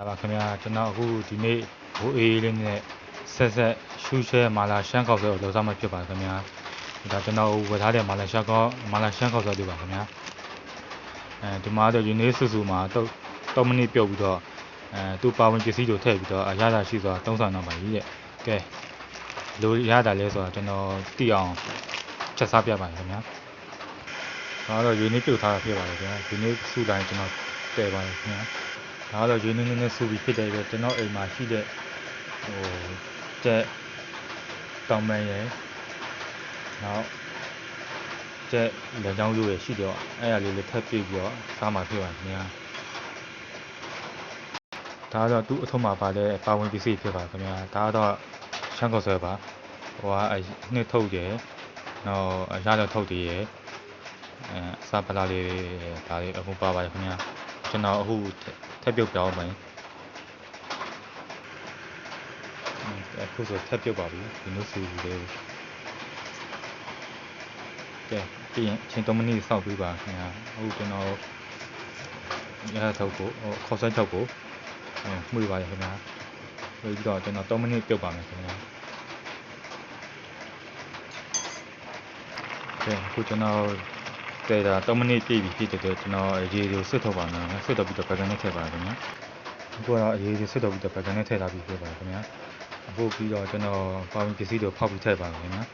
ဒါပါခင်ဗျာကျွန်တော်အခုဒီနေ့ဘိုးအေးလေးနဲ့ဆက်ဆက်ရှူးရှဲမာလာရှမ်းကောက်ဆွဲကိုလောစားမှဖြစ်ပါခင်ဗျာဒါကျွန်တော်ဝယ်ထားတဲ့မာလာရှမ်းကောက်မာလာရှမ်းကောက်ဆွဲတွေပါခင်ဗျာအဲဒီမှာတော့ယူနေဆူဆူမှာတော့တော့မိနစ်ပြုတ်ပြီးတော့အဲသူ့ပါဝင်ပစ္စည်းတွေထည့်ပြီးတော့အရသာရှိစွာသုံးဆောင်တော့ပါကြီးတဲ့ကဲလိုရတာလဲဆိုတော့ကျွန်တော်သိအောင်ချက်စားပြပါမယ်ခင်ဗျာဒါတော့ယူနေပြုတ်ထားတာဖြစ်ပါတယ်ခင်ဗျာယူနေစုတိုင်းကျွန်တော်တည်ပါတယ်ခင်ဗျာ ဒါကတော့ရွေးနေနေနဲ့ဆူပြီးဖြစ်တဲ့အတွက်ကျွန်တော်အိမ်မှာရှိတဲ့ဟိုတက်တောင်ပန်းရယ်နောက်တက်လက်ချောင်းရိုးရယ်ရှိတော့အဲ့အရာလေးလေးထပ်ပြည့်ပြီးတော့စားမှာဖြစ်ပါခင်ဗျာဒါကတော့သူ့အထုံးမှာပါတဲ့ပါဝင်ပစ္စည်းဖြစ်ပါခင်ဗျာဒါကတော့ရှမ်းကော်ဆွဲပါဟိုကအနှစ်ထုတ်ရယ်နောက်အရတော့ထုတ်တည်ရယ်အဲအစားပလာလေးဒါလေးအခုပါပါတယ်ခင်ဗျာကျွန်တော်အခု ထက်ပြုတ်ပြောင်းမယ်အခုဆိုထက်ပြုတ်ပါပြီဒီလိုစီလေးကဲပြီးရင်အချိန်3မိနစ်စောင့်ပြီးပါခင်ဗျာအခုကျွန်တော်ရထုတ်ကိုခေါက်ဆက်ထုတ်ကိုမှုရပါတယ်ခင်ဗျာပြီးတော့ကျွန်တော်3မိနစ်ပြုတ်ပါမယ်ခင်ဗျာကဲအခုကျွန်တော် တဲ့ဒါ3မိနစ်ပြည့်ပြီဖြစ်တဲ့အတွက်ကျွန်တော်ရေကိုဆွတ်ထုတ်ပါမယ်နော်ဆွတ်ထုတ်ပြီးတော့ပကံနဲ့ထည့်ပါခင်ဗျာအခုကတော့ရေကိုဆွတ်ထုတ်ပြီးတော့ပကံနဲ့ထည့်ထားပြီးဖြစ်ပါခင်ဗျာအခုပြီးတော့ကျွန်တော်ပါဝင်ပစ္စည်းတွေဖောက်ပြီးထည့်ပါမယ်ခင်ဗျာ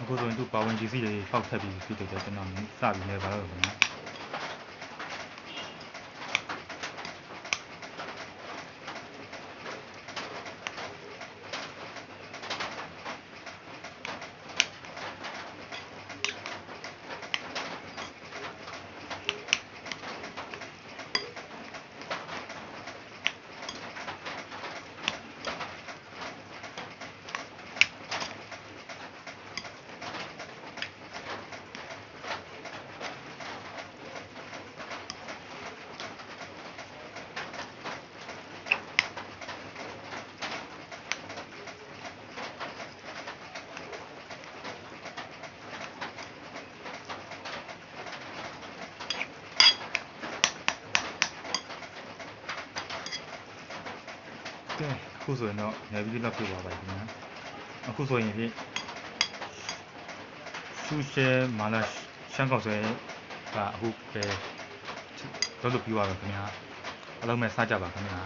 အခုဆိုရင်သူပါဝင်ပစ္စည်းတွေဖောက်ထည့်ပြီးဖြစ်တဲ့အတွက်ကျွန်တော်စပြီးနေပါတော့ခင်ဗျာ ကဲအခုဆိုရင်တော့နေပြီးလောက်ပြသွားပါပြီခင်ဗျာအခုဆိုရင်ဖြင့်ရှူရှဲမာလာရှမ်းကောက်ဆွဲကအခုပဲလုပ်လို့ပြီးသွားပါခင်ဗျာအလုံးမဲ့စကြပါခင်ဗျာ